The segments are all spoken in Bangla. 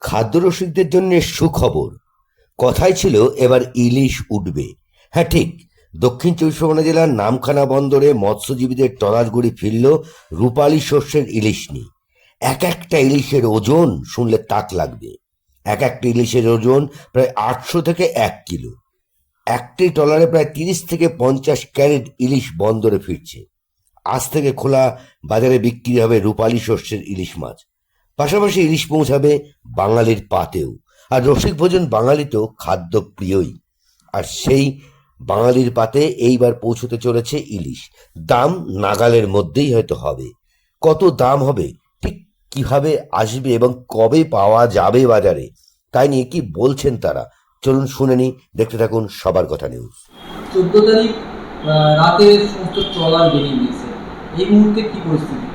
খাদ্যরসিকদের জন্য সুখবর। কথাই ছিল, এবার ইলিশ উঠবে। হ্যাঁ ঠিক। দক্ষিণ চব্বিশ পরগনা জেলার নামখানা বন্দরে মৎস্যজীবীদের ট্রলারগুড়ি ফিরল রূপালী শস্যের ইলিশ নিয়ে। এক একটা ইলিশের ওজন শুনলে তাক লাগবে। এক একটা ইলিশের ওজন প্রায় আটশো থেকে এক কিলো। একটি ট্রলারে প্রায় তিরিশ থেকে পঞ্চাশ ক্যারেট ইলিশ বন্দরে ফিরছে। আজ থেকে খোলা বাজারে বিক্রি হবে রূপালী শস্যের ইলিশ মাছ। পাশাপাশি ইলিশ পৌঁছাবে বাঙালির পাতেও। আর রসিক ভোজন বাঙালি তো খাদ্য প্রিয়ই আর সেই বাঙালির পাতে এইবার পৌঁছতে চলেছে ইলিশ। দাম নাগালের মধ্যেই হয়তো হবে। কত দাম হবে, ঠিক কীভাবে আসবে এবং কবে পাওয়া যাবে বাজারে তাই নিয়ে কি বলছেন তারা? চলুন শুনে নি দেখতে থাকুন সবার কথা নিউজ চোদ্দ তারিখ রাতে সমস্ত ট্রলার বেরিয়ে গিয়েছে। এই মুহূর্তে কি পরিস্থিতি?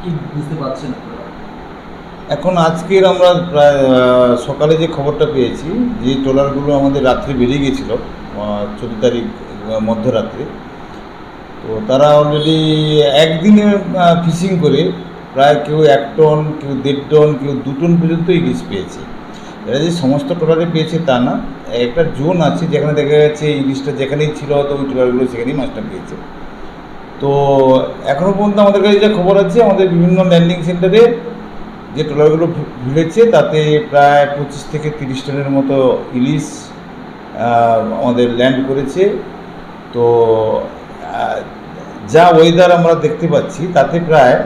কি বুঝতে পারছেন আপনারা? এখন আজকের আমরা প্রায় সকালে যে খবরটা পেয়েছি, যে ট্রলারগুলো আমাদের রাত্রে বেরিয়ে গেছিল চোদ্দ তারিখ মধ্যরাত্রে, তো তারা অলরেডি একদিনে ফিশিং করে প্রায় কেউ এক টন, কেউ দেড় টন, কেউ দু টন পর্যন্ত ইলিশ পেয়েছে। এরা যে সমস্ত ট্রলারে পেয়েছে তা না, একটা জোন আছে যেখানে দেখা যাচ্ছে ইলিশটা যেখানেই ছিল, হয়তো ওই ট্রলারগুলো সেখানেই মাছটা পেয়েছে। তো এখনও পর্যন্ত আমাদের কাছে যা খবর আছে, আমাদের বিভিন্ন ল্যান্ডিং সেন্টারে যে ট্রলারগুলো ভিড়েছে তাতে প্রায় পঁচিশ থেকে তিরিশ টনের মতো ইলিশ আমাদের ল্যান্ড করেছে। তো যা ওয়েদার আমরা দেখতে পাচ্ছি, তাতে প্রায়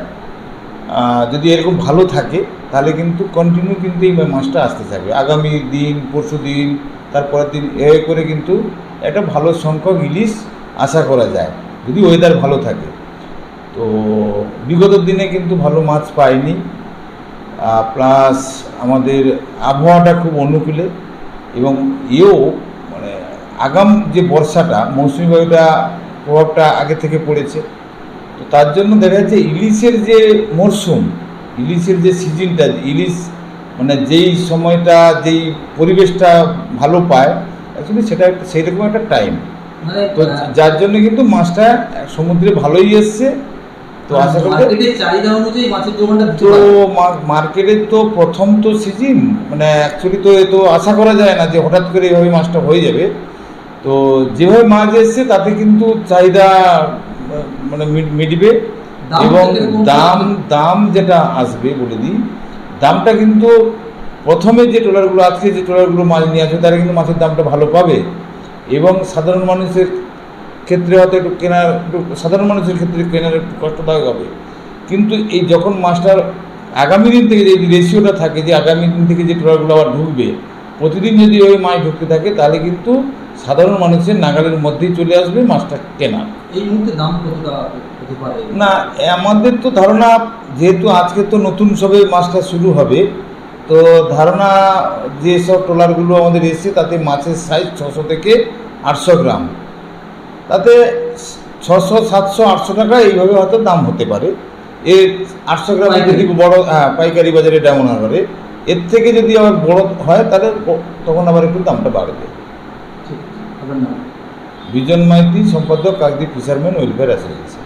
যদি এরকম ভালো থাকে, তাহলে কিন্তু কন্টিনিউ কিন্তু এই মাছটা আসতে থাকবে। আগামী দিন, পরশু দিন তারপরের দিন এ করে কিন্তু একটা ভালো সংখ্যক ইলিশ আশা করা যায়, যদি ওয়েদার ভালো থাকে। তো, বিগত দিনে কিন্তু ভালো মাছ পাইনি। প্লাস আমাদের আবহাওয়াটা খুব অনুকূলে এবং এও মানে আগাম যে বর্ষাটা মৌসুমি বায়ুটা প্রভাবটা আগে থেকে পড়েছে। তো তার জন্য দেখা যাচ্ছে ইলিশের যে মরশুম ইলিশের যে সিজনটা ইলিশ মানে যেই সময়টা যেই পরিবেশটা ভালো পায় অ্যাকচুয়ালি সেটা একটা সেই রকম একটা টাইম মানে তো যার জন্য কিন্তু মাছটা সমুদ্রে ভালোই এসছে। তো আশা করি চাহিদা অনুযায়ী মাছের দিতে তো। মার্কেটের তো প্রথম তো সিজন মানে অ্যাকচুয়ালি তো এ তো আশা করা যায় না যে হঠাৎ করে এইভাবে মাছটা হয়ে যাবে। তো যেভাবে মাছ এসছে তাতে কিন্তু চাহিদা মানে মিটবে এবং দাম দাম যেটা আসবে বলে দিই দামটা কিন্তু প্রথমে যে ট্রলারগুলো আজকে যে ট্রলারগুলো মাছ নিয়ে আসবে তারা কিন্তু মাছের দামটা ভালো পাবে। এবং সাধারণ মানুষের ক্ষেত্রে হয়তো একটু কেনার একটু সাধারণ মানুষের ক্ষেত্রে কেনার একটু কষ্টদায়ক হবে। কিন্তু এই যখন মাছটার আগামী দিন থেকে যে রেশিওটা থাকে যে আগামী দিন থেকে যে ট্রলারগুলো আবার ঢুকবে প্রতিদিন যদি ওই মাছ ঢুকতে থাকে তাহলে কিন্তু সাধারণ মানুষের নাগালের মধ্যেই চলে আসবে মাছটা কেনা। এই মুহূর্তে দাম কতটা হতে পারে? না আমাদের তো ধারণা যেহেতু আজকে তো নতুন সবে মাছটা শুরু হবে তো ধারণা যে সব ট্রলারগুলো আমাদের এসছে তাতে মাছের সাইজ ছশো থেকে আটশো গ্রাম। তাতে ছশো সাতশো আটশো টাকা এইভাবে হয়তো দাম হতে পারে। এর আটশো গ্রাম। যদি বড় হ্যাঁ পাইকারি বাজারে ডাউন করে এর থেকে যদি আবার বড় হয় তাহলে তখন আবার একটু দামটা বাড়বে। বিজন মাইতি সম্পাদক কাকদ্বীপ ফিশারম্যান ওয়েলফেয়ার অ্যাসোসিয়েশন